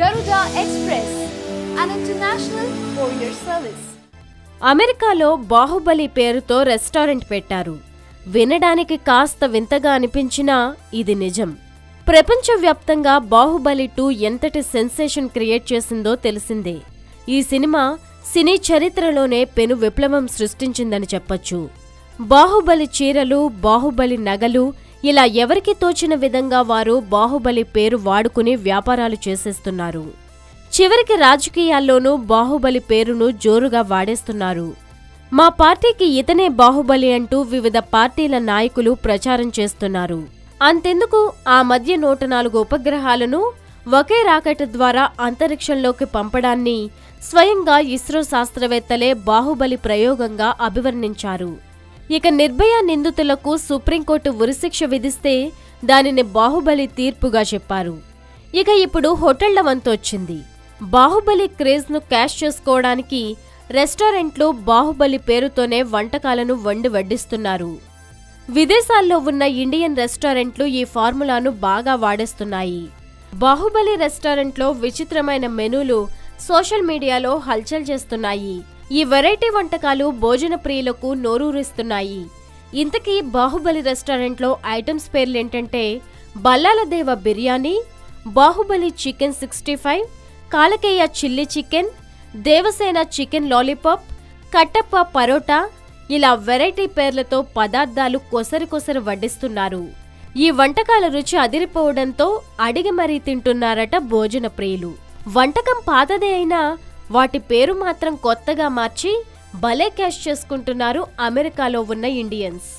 Garuda express an international అమెరికాలో బాహుబలి పేరుతో restaurant పెట్టారు. వినడానికి కాస్త వింతగా అనిపించినా ఇది నిజం. ప్రపంచవ్యాప్తంగా బాహుబలి టూ ఎంతటి సెన్సేషన్ క్రియేట్ చేసిందో తెలిసిందే. ఈ సినిమా సినీ చరిత్రలోనే పెను విప్లవం సృష్టించిందని చెప్పొచ్చు. బాహుబలి చీరలు బాహుబలి నగలు ఇలా ఎవరికి తోచిన విధంగా వారు బాహుబలి పేరు వాడుకుని వ్యాపారాలు చేసేస్తున్నారు. చివరికి రాజకీయాల్లోనూ బాహుబలి పేరును జోరుగా వాడేస్తున్నారు. మా పార్టీకి ఇతనే బాహుబలి అంటూ వివిధ పార్టీల నాయకులు ప్రచారం చేస్తున్నారు. అంతెందుకు ఆ మధ్య నూట నాలుగు ఉపగ్రహాలను ఒకే రాకెట్ ద్వారా అంతరిక్షంలోకి పంపడాన్ని స్వయంగా ఇస్రో శాస్త్రవేత్తలే బాహుబలి ప్రయోగంగా అభివర్ణించారు. ఇక నిర్భయ నిందితులకు సుప్రీంకోర్టు ఉరిశిక్ష విధిస్తే దానిని బాహుబలి తీర్పుగా చెప్పారు. ఇక ఇప్పుడు హోటళ్ళ వంతొచ్చింది బాహుబలి క్రేజ్ను క్యాష్ చేసుకోవడానికి రెస్టారెంట్లు బాహుబలి పేరుతోనే వంటకాలను వండి వడ్డిస్తున్నారు. విదేశాల్లో ఉన్న ఇండియన్ రెస్టారెంట్లు ఈ ఫార్ములాను బాగా వాడేస్తున్నాయి. బాహుబలి రెస్టారెంట్లో విచిత్రమైన మెనూలు సోషల్ మీడియాలో హల్చల్ చేస్తున్నాయి. ఈ వెరైటీ వంటకాలు భోజన ప్రియులకు నోరూరిస్తున్నాయి. ఇంతకీ బాహుబలి రెస్టారెంట్లో items పేర్లేంటంటే Bhallaladeva biryani Baahubali chicken sixty five Kalakeya chilli chicken Devasena chicken lollipop Kattappa parotta ఇలా వెరైటీ పేర్లతో పదార్థాలు కొసరి కొసరి వడ్డిస్తున్నారు. ఈ వంటకాల రుచి అదిరిపోవడంతో అడిగి మరీ తింటున్నారట భోజన ప్రియులు. వంటకం పాతదే అయినా వాటి పేరు మాత్రం కొత్తగా మార్చి భలే క్యాష్ చేసుకుంటున్నారు అమెరికాలో ఉన్న ఇండియన్స్.